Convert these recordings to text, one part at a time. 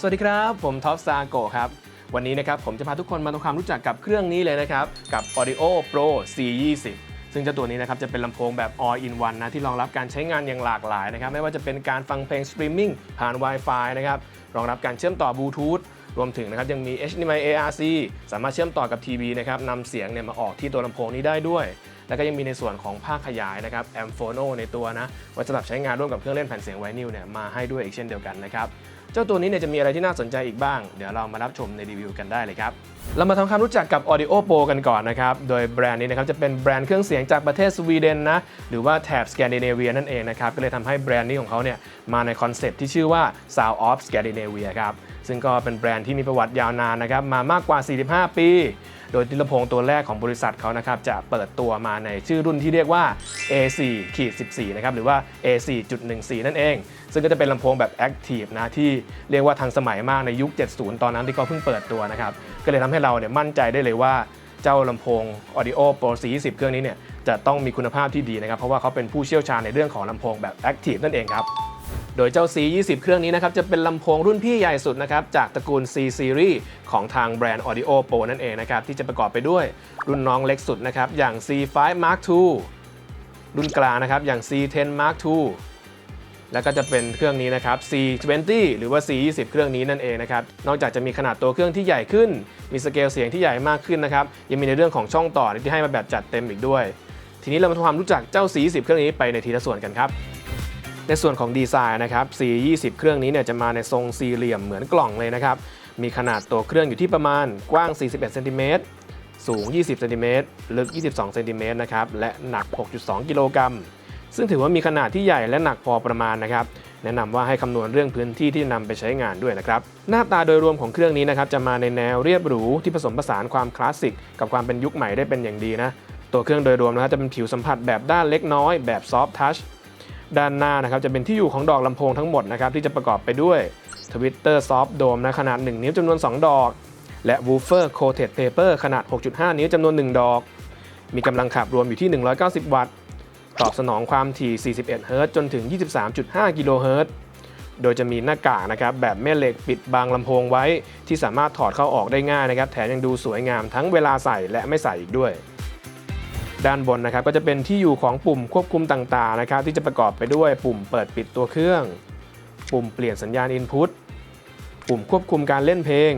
สวัสดีครับ ผมท็อปซาโกครับ วันนี้นะครับผมจะพาทุกคนมาทำความรู้จักกับเครื่องนี้เลยนะครับ กับ Audio Pro C20 ซึ่งเจ้าตัวนี้นะครับจะเป็นลำโพงแบบ all in one นะที่รองรับการใช้งานอย่างหลากหลายนะครับไม่ว่าจะเป็นการฟังเพลงสตรีมมิ่งผ่าน Wi-Fi นะครับรองรับการเชื่อมต่อบลูทูธรวมถึงนะครับยังมี HDMI ARC สามารถเชื่อมต่อกับทีวีนะครับนำเสียงเนี่ยมาออกที่ตัวลำโพงนี้ได้ด้วย แล้วก็ยังมีในส่วนของภาคขยายนะครับแอมโฟโนในตัวนะไว้สำหรับใช้งานร่วมกับเครื่องเล่นแผ่นเสียงไวนิลเนี่ยมาให้ด้วยอีกเช่นเดียวกันนะครับ เจ้าตัวนี้เนี่ยจะมีอะไรที่น่าสนใจอีกบ้าง เดี๋ยวเรามารับชมในรีวิวกันได้เลยครับ เรามาทำความรู้จักกับ Audio Pro กันก่อนนะครับ โดยแบรนด์นี้นะครับจะเป็นแบรนด์เครื่องเสียงจากประเทศสวีเดนนะ หรือว่าแถบสแกนดิเนเวียนั่นเองนะครับ ก็เลยทำให้แบรนด์นี้ของเขาเนี่ยมาในคอนเซปต์ที่ชื่อว่า Sound of Scandinavia ครับ ซึ่งก็เป็นแบรนด์ที่มีประวัติยาวนานนะครับ มามากกว่า 45 ปี โดยลำโพงตัวแรกของบริษัทเขานะครับจะเปิดตัวมาในชื่อรุ่นที่เรียกว่า A4 ขีด14 นะครับหรือว่า A4.14 นั่นเอง ซึ่งก็จะเป็นลำโพงแบบ Active นะที่เรียกว่าทันสมัยมากในยุค 70 ตอนนั้นที่เขาเพิ่งเปิดตัวนะครับก็เลยทำให้เราเนี่ยมั่นใจได้เลยว่าเจ้าลำโพง Audio Pro C20 เครื่องนี้เนี่ยจะต้องมีคุณภาพที่ดีนะครับ เพราะว่าเขาเป็นผู้เชี่ยวชาญในเรื่องของลำโพงแบบ Active นั่นเองครับ โดยเจ้า C20 เครื่องนี้นะครับจะเป็นลำโพงรุ่นพี่ใหญ่สุดนะครับจากตระกูล C Series ของทางแบรนด์ Audio Pro นั่นเองนะครับที่จะประกอบไปด้วยรุ่นน้องเล็กสุดนะครับอย่าง C5 Mark II รุ่นกลางนะครับอย่าง C10 Mark II แล้วก็จะเป็นเครื่องนี้นะครับ C20 หรือว่า C20 เครื่องนี้นั่นเองนะครับ นอกจากจะมีขนาดตัวเครื่องที่ใหญ่ขึ้น มีสเกลเสียงที่ใหญ่มากขึ้นนะครับ ยังมีในเรื่องของช่องต่อที่ให้มาแบบจัดเต็มอีกด้วย ทีนี้เรามาทำความรู้จักเจ้า C20 เครื่องนี้ไปในทีละส่วนกันครับ ในส่วนของดีไซน์นะครับ C20 เครื่องนี้เนี่ยจะมาในทรงสี่เหลี่ยมเหมือนกล่องเลยนะครับ มีขนาดตัวเครื่องอยู่ที่ประมาณกว้าง 41เซนติเมตรสูง 20เซนติเมตรลึก 22เซนติเมตรนะครับ และหนัก 6.2 กิโลกรัม ซึ่งถือว่ามีขนาดที่ใหญ่และหนักพอประมาณนะครับ แนะนำว่าให้คำนวณเรื่องพื้นที่ที่นำไปใช้งานด้วยนะครับ หน้าตาโดยรวมของเครื่องนี้นะครับ จะมาในแนวเรียบหรู ที่ผสมผสานความคลาสสิก กับความเป็นยุคใหม่ได้เป็นอย่างดีนะ ตัวเครื่องโดยรวมนะครับจะเป็นผิวสัมผัสแบบด้านเล็กน้อย แบบซอฟท์ทัช ด้านหน้านะครับจะเป็นที่อยู่ของดอกลำโพงทั้งหมดนะครับที่จะประกอบไปด้วย Twitter Soft Dome นะขนาด 1 นิ้วจำนวน 2 ดอก และ Woofer Coated Paper ขนาด 6.5 นิ้วจำนวน 1 ดอก มีกำลังขับรวมอยู่ที่ 190 วัตต์ ตอบสนองความถี่ 41 เฮิรตซ์จนถึง 23.5 กิโลเฮิรตซ์โดยจะมีหน้ากากนะครับแบบแม่เหล็กปิดบังลำโพงไว้ ที่สามารถถอดเข้าออกได้ง่ายนะครับแถมยังดูสวยงามทั้งเวลาใส่และไม่ใส่อีกด้วย ด้านบนนะครับก็จะเป็นที่อยู่ของปุ่มควบคุมต่างๆนะครับที่จะประกอบไปด้วยปุ่มเปิดปิดตัวเครื่อง ปุ่มเปลี่ยนสัญญาณ Input ปุ่มควบคุมการเล่นเพลง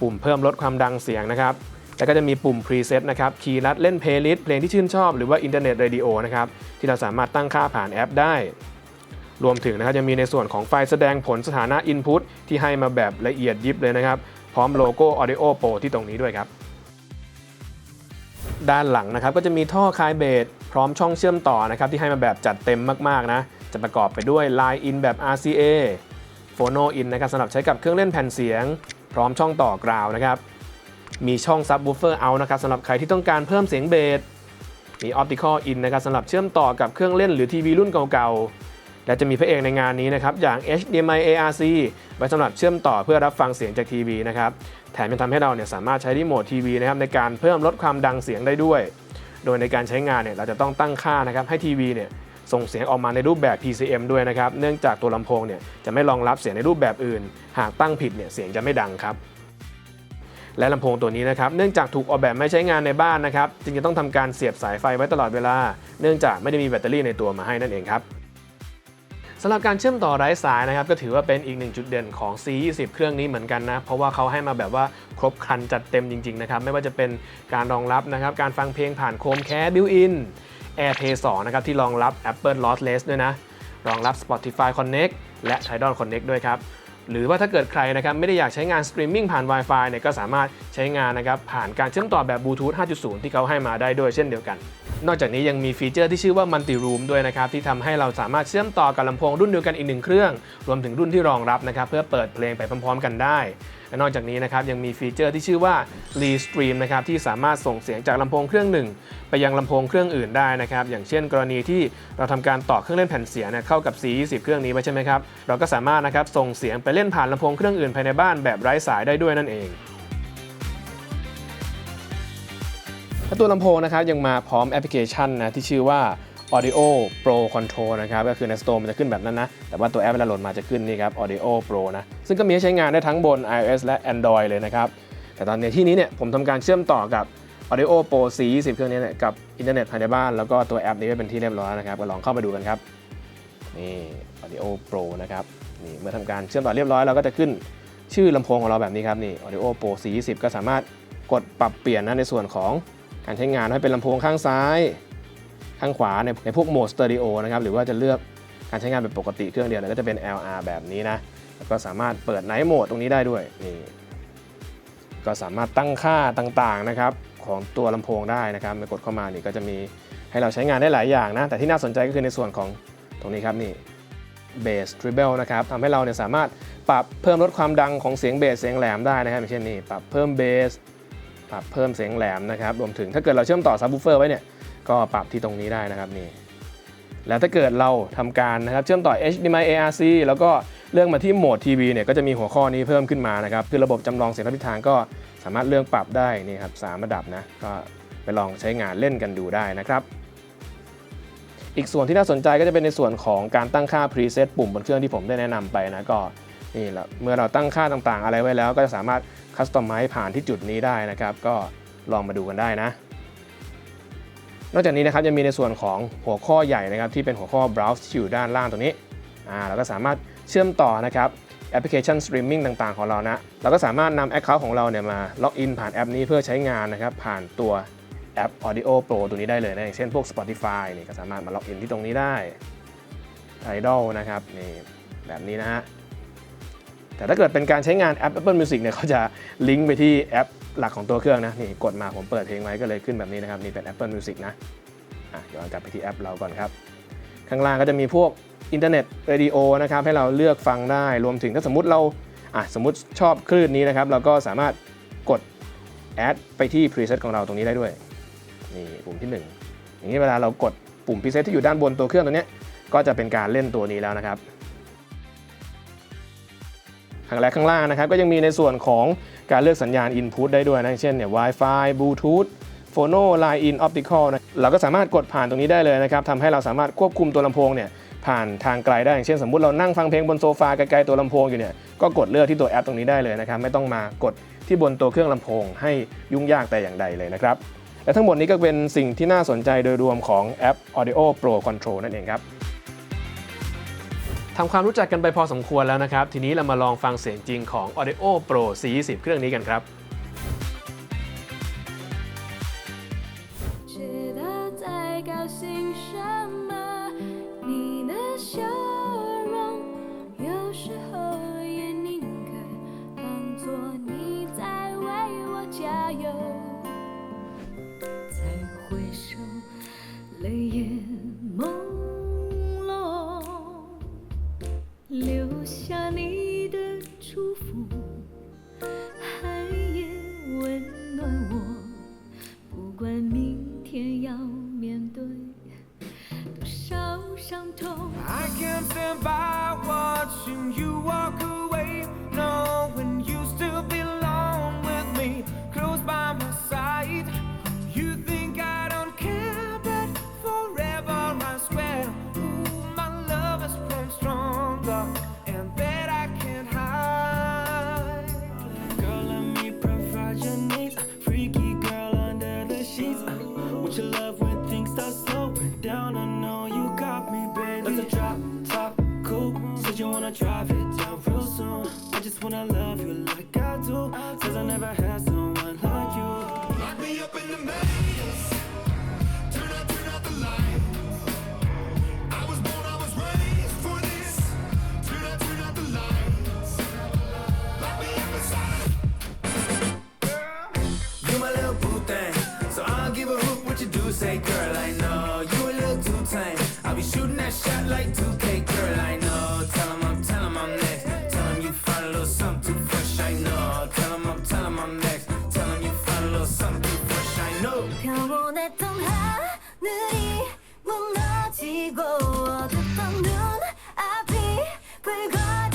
ปุ่มเพิ่มลดความดังเสียงนะครับแล้วก็จะมีปุ่ม Preset นะครับคีย์ลัดเล่นเพลย์ลิสต์เพลงที่ชื่นชอบหรือว่าอินเทอร์เน็ตเรดิโอนะครับที่เราสามารถตั้งค่าผ่านแอปได้ รวมถึงนะครับยังมีในส่วนของไฟล์แสดงผลสถานะ Input ที่ให้มาแบบละเอียดยิบเลยนะครับ พร้อมโลโก้ Audio Pro ที่ตรงนี้ด้วยครับ ด้านหลังนะครับก็จะมีท่อคลายเบสพร้อมช่องเชื่อมต่อนะครับที่ให้มาแบบจัดเต็มมากๆนะจะประกอบไปด้วย Line In แบบ RCA Phono In นะครับสำหรับใช้กับเครื่องเล่นแผ่นเสียง พร้อมช่องต่อกราวนะครับมีช่อง Subwoofer Out นะครับสำหรับใครที่ต้องการเพิ่มเสียงเบสมี Optical In นะครับสำหรับเชื่อมต่อกับเครื่องเล่นหรือทีวีรุ่นเก่าๆ และจะมีพระเอกในงานนี้นะครับอย่าง HDMI ARC ไว้สำหรับเชื่อมต่อเพื่อรับฟังเสียงจากทีวีนะครับแถมยังทำให้เราเนี่ยสามารถใช้รีโมททีวีนะครับในการเพิ่มลดความดังเสียงได้ด้วย โดยในการใช้งานเนี่ยเราจะต้องตั้งค่านะครับให้ทีวีเนี่ยส่งเสียงออกมาในรูปแบบ PCM ด้วยนะครับ เนื่องจากตัวลำโพงเนี่ยจะไม่รองรับเสียงในรูปแบบอื่น หากตั้งผิดเนี่ยเสียงจะไม่ดังครับ และลำโพงตัวนี้นะครับเนื่องจากถูกออกแบบไม่ใช้งานในบ้านนะครับ จึงจะต้องทำการเสียบสายไฟไว้ตลอดเวลา เนื่องจากไม่ได้มีแบตเตอรี่ในตัวมาให้นั่นเองครับ สำหรับการเชื่อมต่อไร้สายนะครับก็ถือว่าเป็นอีกหนึ่งจุดเด่นของ C20 เครื่องนี้เหมือนกันนะ เพราะว่าเขาให้มาแบบว่าครบครันจัดเต็มจริงๆนะครับไม่ว่าจะเป็นการรองรับนะครับการฟังเพลงผ่านโคมแคสบิวอิน AirPlay 2นะครับที่รองรับ Apple Lossless ด้วยนะ รองรับ Spotify Connect และ Tidal Connect ด้วยครับ หรือว่าถ้าเกิดใครนะครับไม่ได้อยากใช้งานสตรีมมิ่งผ่าน Wi-Fi เนี่ยก็สามารถใช้งานนะครับผ่านการเชื่อมต่อแบบบลูทูธ 5.0 ที่เขาให้มาได้ด้วยเช่นเดียวกัน นอกจากนี้ยังมีฟีเจอร์ที่ชื่อว่า Multi Room ด้วยนะครับที่ทำให้เราสามารถเชื่อมต่อกับลำโพงรุ่นเดียวกันอีกหนึ่งเครื่อง รวมถึงรุ่นที่รองรับนะครับเพื่อเปิดเพลงไปพร้อมๆ กันได้ และนอกจากนี้นะครับยังมีฟีเจอร์ที่ชื่อว่า Restream นะครับที่สามารถส่งเสียงจากลำโพงเครื่องหนึ่ง ไปยังลำโพงเครื่องอื่นได้นะครับอย่างเช่น กรณีที่เราทำการต่อเครื่องเล่นแผ่นเสียงเนี่ยเข้ากับ C20 เครื่องนี้ไว้ใช่ไหมครับเราก็สามารถนะครับส่งเสียงไปเล่นผ่านลำโพงเครื่องอื่นภายในบ้านแบบไร้สายได้ด้วยนั่นเองและตัวลำโพงนะครับยังมาพร้อมแอปพลิเคชันนะที่ชื่อว่า Audio Pro Control นะครับก็คือใน Store มันจะขึ้นแบบนั้นนะ แต่ว่าตัวแอปเวลาโหลดมาจะขึ้นนี่ครับ Audio Pro นะ ซึ่งก็มีให้ใช้งานได้ทั้งบน iOS และ Android เลยนะครับ แต่ตอนนี้ที่นี้เนี่ยผมทำการเชื่อมต่อกับ Audio Pro C20 เครื่องนี้เนี่ยกับอินเทอร์เน็ตภายในบ้านแล้วก็ตัวแอปนี้ไว้เป็นที่เรียบร้อยนะครับก็ลองเข้ามาดูกันครับนี่ Audio Pro นะครับนี่เมื่อทำการเชื่อมต่อเรียบร้อยเราก็จะขึ้นชื่อลำโพงของเราแบบนี้ครับนี่ Audio Pro C20 ก็สามารถกดปรับเปลี่ยนนะในส่วนของการใช้งานให้เป็นลำโพงข้างซ้าย ข้างขวาในในพวกโหมดสเตอริโอนะครับหรือว่าจะเลือกการใช้งานเป็นปกติเครื่องเดียวก็จะเป็น LR แบบนี้นะแล้วก็สามารถเปิดไนท์โหมดตรงนี้ได้ด้วยนี่ก็สามารถตั้งค่าต่างๆนะครับของตัวลำโพงได้นะครับไปกดเข้ามานี่ก็จะมีให้เราใช้งานได้หลายอย่างนะแต่ที่น่าสนใจก็คือในส่วนของตรงนี้ครับนี่เบสทริเบิลนะครับทำให้เราเนี่ยสามารถปรับเพิ่มลดความดังของเสียงเบสเสียงแหลมได้นะครับอย่างเช่นนี่ปรับเพิ่มเบสปรับเพิ่มเสียงแหลมนะครับรวมถึงถ้าเกิดเราเชื่อมต่อซับ w ูเฟอร์ไว้เนี่ย ก็ปรับที่ตรงนี้ได้นะครับนี่แล้วถ้าเกิดเราทำการนะครับเชื่อมต่อ HDMI ARC แล้วก็เลือกมาที่โหมดทีวีเนี่ยก็จะมีหัวข้อนี้เพิ่มขึ้นมานะครับคือระบบจำลองเสียงรับทิศทางก็สามารถเลือกปรับได้นี่ครับสามระดับนะก็ไปลองใช้งานเล่นกันดูได้นะครับอีกส่วนที่น่าสนใจก็จะเป็นในส่วนของการตั้งค่า preset ปุ่มบนเครื่องที่ผมได้แนะนำไปนะก็นี่แหละเมื่อเราตั้งค่าต่างๆ อะไรไว้แล้ว ก็จะสามารถคัสตอมไมซ์ผ่านที่จุดนี้ได้นะครับ ก็ลองมาดูกันได้นะ นอกจากนี้นะครับยังมีในส่วนของหัวข้อใหญ่นะครับที่เป็นหัวข้อ browse ที่อยู่ด้านล่างตรงนี้อ่าเราก็สามารถเชื่อมต่อนะครับแอปพลิเคชันสตรีมมิ่งต่างๆของเรานะเราก็สามารถนำ Account ของเราเนี่ยมาล็อกอินผ่านแอปนี้เพื่อใช้งานนะครับผ่านตัวแอป Audio Pro ตัวนี้ได้เลยนะอย่างเช่นพวก Spotify นี่ก็สามารถมาล็อกอินที่ตรงนี้ได้ Tidal นะครับนี่แบบนี้นะฮะ แต่ถ้าเกิดเป็นการใช้งานแอป Apple Music เนี่ยเขาจะลิงก์ไปที่แอปหลักของตัวเครื่องนะนี่กดมาผมเปิดเพลงไว้ก็เลยขึ้นแบบนี้นะครับนี่เป็น Apple Music นะอะย้อนกลับไปที่แอปเราก่อนครับ ข้างล่างก็จะมีพวกอินเทอร์เน็ตเรดิโอนะครับให้เราเลือกฟังได้รวมถึงถ้าสมมติเราอะสมมติชอบคลื่นนี้นะครับเราก็สามารถกดแอดไปที่ preset ของเราตรงนี้ได้ด้วยนี่ปุ่มที่ 1 อย่างนี้เวลาเรากดปุ่ม preset ที่อยู่ด้านบนตัวเครื่องตัวนี้ก็จะเป็นการเล่นตัวนี้แล้วนะครับ ข้างแรกข้างล่างนะครับก็ยังมีในส่วนของการเลือกสัญญาณ Input ได้ด้วยนะเช่นเนี่ย Wi-Fi Bluetooth Phono Line In Optical นะเราก็สามารถกดผ่านตรงนี้ได้เลยนะครับทำให้เราสามารถควบคุมตัวลำโพงเนี่ยผ่านทางไกลได้อย่างเช่นสมมุติเรานั่งฟังเพลงบนโซฟาไกลๆตัวลำโพงอยู่เนี่ยก็กดเลือกที่ตัวแอปตรงนี้ได้เลยนะครับไม่ต้องมากดที่บนตัวเครื่องลำโพงให้ยุ่งยากแต่อย่างใดเลยนะครับและทั้งหมดนี้ก็เป็นสิ่งที่น่าสนใจโดยรวมของแอป Audio Pro Control นั่นเองครับ ทำความรู้จักกันไปพอสมควรแล้วนะครับ ทีนี้เรามาลองฟังเสียงจริงของ Audio Pro 420 เครื่องนี้กันครับ chão. 평온했던 하늘이 무너지고 어둡던 눈앞이 붉어지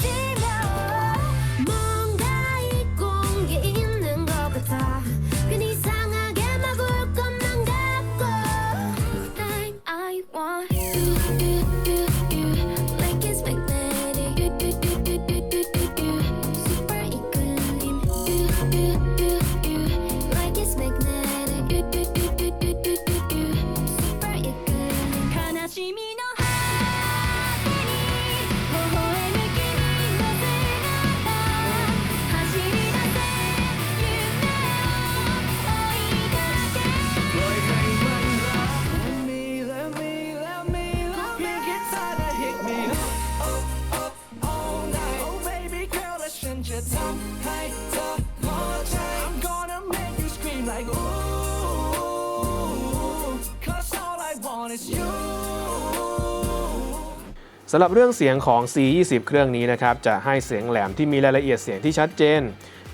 สำหรับเรื่องเสียงของ C20 เครื่องนี้นะครับ จะให้เสียงแหลมที่มีรายละเอียดเสียงที่ชัดเจน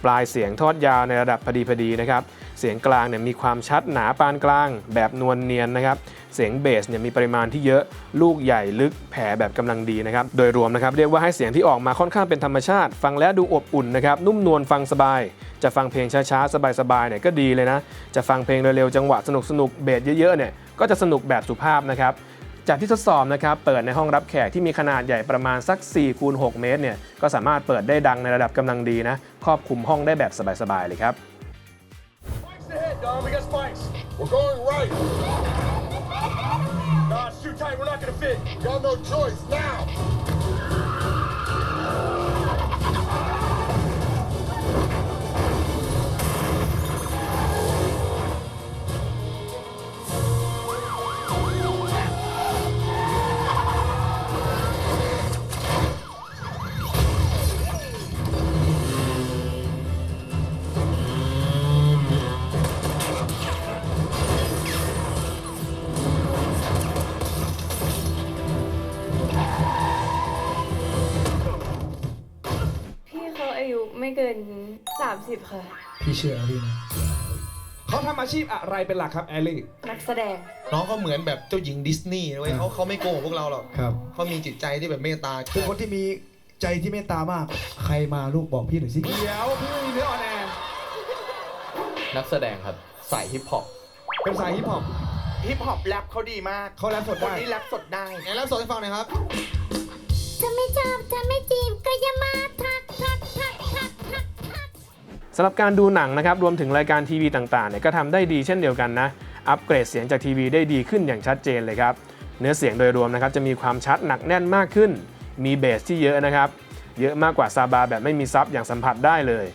ปลายเสียงทอดยาวในระดับพอดีพอดีนะครับ เสียงกลางเนี่ยมีความชัดหนาปานกลาง แบบนวลเนียนนะครับ เสียงเบสเนี่ยมีปริมาณที่เยอะลูกใหญ่ลึกแผ่แบบกำลังดีนะครับโดยรวมนะครับเรียกว่าให้เสียงที่ออกมาค่อนข้างเป็นธรรมชาติ ฟังแล้วดูอบอุ่นนะครับนุ่มนวลฟังสบาย จะฟังเพลงช้าๆ สบายๆเนี่ยก็ดีเลยนะ จะฟังเพลงเร็วๆจังหวะสนุกๆเบสเยอะๆเนี่ยก็จะสนุกแบบสุภาพนะครับจากที่ทดสอบนะครับ เปิดในห้องรับแขกที่มีขนาดใหญ่ประมาณสัก4คูณ6เมตรเนี่ย ก็สามารถเปิดได้ดังในระดับกำลังดีนะ ครอบคลุมห้องได้แบบสบาย ๆ เลยครับ Nah, it's too tight. We're not gonna fit. Got no choice now. ไม่เกิน 30 ค่ะ พี่เชื่อพี่นะเขาทำอาชีพอะไรเป็นหลักครับแอลลี่ นักแสดง น้องเขาเหมือนแบบเจ้าหญิงดิสนีย์นะเว้ยครับเขาเขาไม่โกงพวกเราหรอกครับ เขามีจิตใจที่แบบเมตตาเป็นคนที่มีใจที่เมตตามาก ใครมาลูกบอกพี่หน่อยสิ เดี๋ยวพี่ไม่มีเนื้อออนแอร์นักแสดงครับสายฮิปฮอปเป็นสายฮิปฮอปฮิปฮอปแรปเขาดีมากเขาแรปสดคนได้นี้แรปสดได้ไหนแรปสดให้ฟังหน่อยครับถ้าไม่ชอบถ้าไม่ำหรับการดูหนังนะครับรวมถึงรายการทีวีต่างๆเนี่ยก็ทำได้ดีเช่นเดียวกันนะ อัปเกรดเสียงจากทีวีได้ดีขึ้นอย่างชัดเจนเลยครับ เนื้อเสียงโดยรวมนะครับจะมีความชัดหนักแน่นมากขึ้น มีเบสที่เยอะนะครับ เยอะมากกว่าซาบาแบบไม่มีซับอย่างสัมผัสได้เลย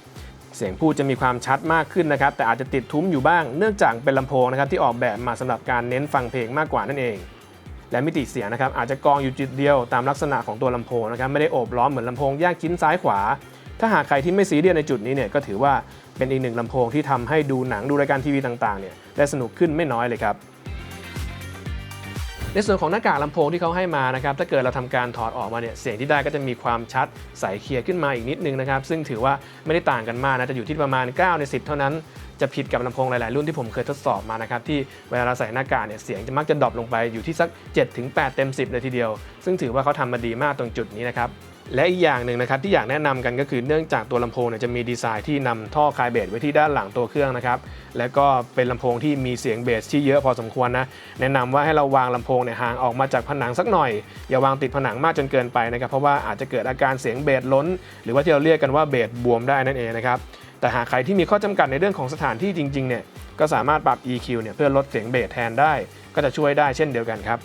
เสียงพูดจะมีความชัดมากขึ้นนะครับแต่อาจจะติดทุ้มอยู่บ้างเนื่องจากเป็นลำโพงนะครับที่ออกแบบมาสำหรับการเน้นฟังเพลงมากกว่านั่นเอง และมิติเสียงนะครับอาจจะกองอยู่จุดเดียวตามลักษณะของตัวลำโพงนะครับไม่ได้โอบล้อมเหมือนลำโพงแยกชิ้นซ้ายขวา ถ้าหากใครที่ไม่ซีเรียสในจุดนี้เนี่ยก็ถือว่าเป็นอีกหนึ่งลำโพงที่ทำให้ดูหนังดูรายการทีวีต่างๆเนี่ยได้สนุกขึ้นไม่น้อยเลยครับในส่วนของหน้ากากลำโพงที่เขาให้มานะครับถ้าเกิดเราทำการถอดออกมาเนี่ยเสียงที่ได้ก็จะมีความชัดใสเคลียร์ขึ้นมาอีกนิดนึงนะครับซึ่งถือว่าไม่ได้ต่างกันมากนะจะอยู่ที่ประมาณ 9 ใน 10 เท่านั้นจะผิดกับลำโพงหลาย ๆ รุ่นที่ผมเคยทดสอบมานะครับที่เวลาเราใส่หน้ากากเนี่ยเสียงจะมักจะดรอปลงไปอยู่ที่สัก 7-8 เต็ม 10 เลยทีเดียว ซึ่งถือว่าเขาทำมาดีมากตรงจุดนี้นะครับ และอีกอย่างหนึ่งนะครับที่อยากแนะนำกันก็คือเนื่องจากตัวลำโพงเนี่ยจะมีดีไซน์ที่นำท่อคลายเบสไว้ที่ด้านหลังตัวเครื่องนะครับและก็เป็นลำโพงที่มีเสียงเบสที่เยอะพอสมควรนะแนะนำว่าให้เราวางลำโพงเนี่ยห่างออกมาจากผนังสักหน่อย อย่าวางติดผนังมากจนเกินไปนะครับเพราะว่าอาจจะเกิดอาการเสียงเบสล้น หรือว่าที่เราเรียกกันว่าเบสบวมได้นั่นเองนะครับแต่หากใครที่มีข้อจำกัดในเรื่องของสถานที่จริงๆเนี่ยก็สามารถปรับ EQ เนี่ยเพื่อลดเสียงเบสแทนได้ ก็จะช่วยได้เช่นเดียวกันครับ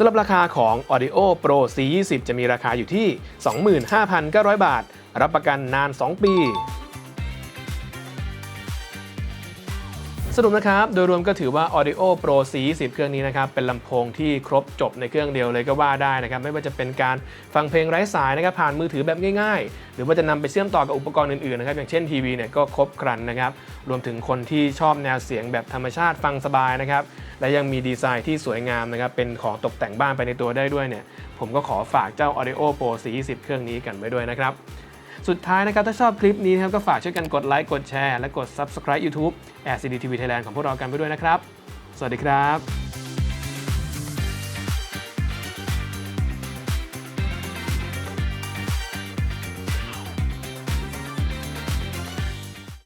สำหรับราคาของ Audio Pro C20 จะมีราคาอยู่ที่ 25,900 บาท รับประกันนาน 2 ปี สรุปนะครับ โดยรวมก็ถือว่า Audio Pro C20 เครื่องนี้นะครับ เป็นลำโพงที่ครบจบในเครื่องเดียวเลยก็ว่าได้นะครับ ไม่ว่าจะเป็นการฟังเพลงไร้สายนะครับ ผ่านมือถือแบบง่ายๆ หรือว่าจะนำไปเชื่อมต่อกับอุปกรณ์อื่นๆนะครับ อย่างเช่นทีวีเนี่ยก็ครบครันนะครับ รวมถึงคนที่ชอบแนวเสียงแบบธรรมชาติฟังสบายนะครับ และยังมีดีไซน์ที่สวยงามนะครับ เป็นของตกแต่งบ้านไปในตัวได้ด้วยเนี่ย ผมก็ขอฝากเจ้า Audio Pro C20 เครื่องนี้กันไว้ด้วยนะครับ สุดท้ายนะครับถ้าชอบคลิปนี้นะครับก็ฝากช่วยกันกดไลค์กดแชร์และกด Subscribe YouTube LCD TV Thailand ของพวกเรากันไปด้วยนะครับ สวัสดีครับ